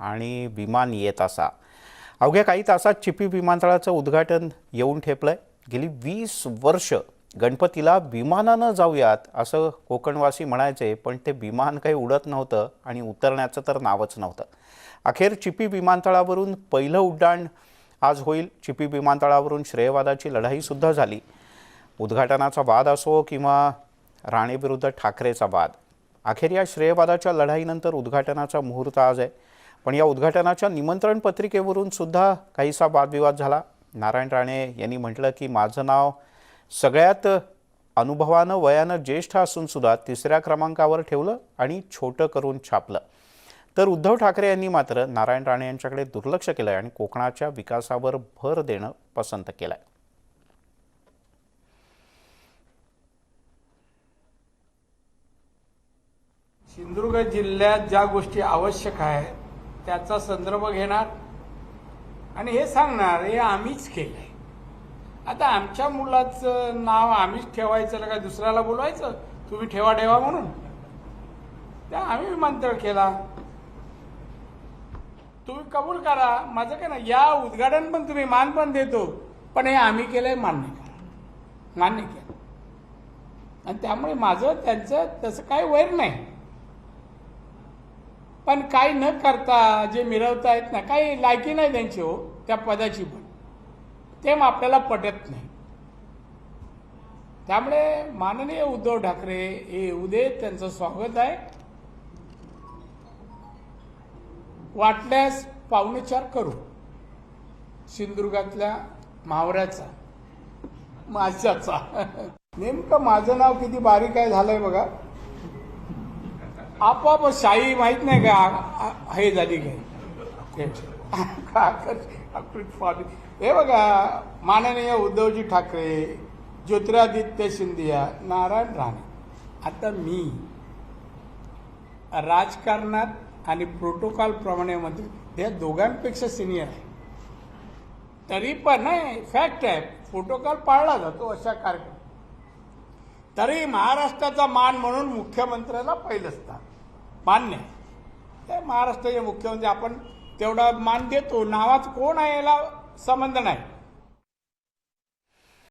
आणि विमान येत असा. अवघ्या काही तासात चिपी विमानतळाचं उद्घाटन येऊन ठेपलं आहे गेली वीस वर्ष गणपतीला विमानानं जाऊयात असं कोकणवासी म्हणायचे पण ते विमान काही उडत नव्हतं आणि उतरण्याचं तर नावच नव्हतं. अखेर चिपी विमानतळावरून पहिलं उड्डाण आज होईल. चिपी विमानतळावरून श्रेयवादाची लढाईसुद्धा झाली. उद्घाटनाचा वाद असो किंवा राणेविरुद्ध ठाकरेचा वाद अखेर या श्रेयवादाच्या लढाईनंतर उद्घाटनाचा मुहूर्त आज आहे. पण या उद्घाटनाच्या निमंत्रण पत्रिकेवरून सुद्धा काहीसा वादविवाद झाला. नारायण राणे यांनी म्हटलं की माझं नाव सगळ्यात अनुभवानं वयानं ज्येष्ठ असून सुद्धा तिसऱ्या क्रमांकावर ठेवलं आणि छोटं करून छापलं. तर उद्धव ठाकरे यांनी मात्र नारायण राणे यांच्याकडे दुर्लक्ष केलं आणि कोकणाच्या विकासावर भर देणं पसंत केलं सिंधुदुर्ग जिल्ह्यात ज्या गोष्टी आवश्यक आहेत त्याचा संदर्भ घेणार आणि हे सांगणार हे आम्हीच केलंय. आता आमच्या मुलाचं नाव आम्हीच ठेवायचं का दुसऱ्याला बोलवायचं तुम्ही ठेवा ठेवा म्हणून. त्या आम्ही विमानतळ केला. तुम्ही कबूल करा माझं काय ना या उद्घाटन पण तुम्ही मान पण देतो पण हे आम्ही केलंय मान्य करा. मान्य केलं. आणि त्यामुळे माझं त्यांचं तसं काही वैर नाही. पण काही न करता जे मिरवता येत ना काही लायकी नाही त्यांची हो त्या पदाची पण. ते मग आपल्याला पटत नाही. त्यामुळे माननीय उद्धव ठाकरे हे येऊ दे त्यांचं स्वागत आहे. वाटल्यास पाहुणेचार करू. सिंधुदुर्गातल्या मावऱ्याचा माझ्याचा. नेमकं माझं नाव किती बारीक आहे झालंय बघा. आपोआप शाही माहीत नाही का? हे झाली काय हे बघा माननीय उद्धवजी ठाकरे ज्योतिरादित्य सिंधिया नारायण राणे. आता मी राजकारणात आणि प्रोटोकॉल प्रमाणे मंत्री या दोघांपेक्षा सिनियर आहे. तरी पण नाही फॅक्ट आहे प्रोटोकॉल पाळला जातो अशा कार्यक्रम. तरी महाराष्ट्राचा मान म्हणून मुख्यमंत्र्याला पहिलं स्थान. मान्य आहे. ते महाराष्ट्राचे मुख्यमंत्री आपण तेवढा मान देतो. नावात कोण आहे याला संबंध नाही.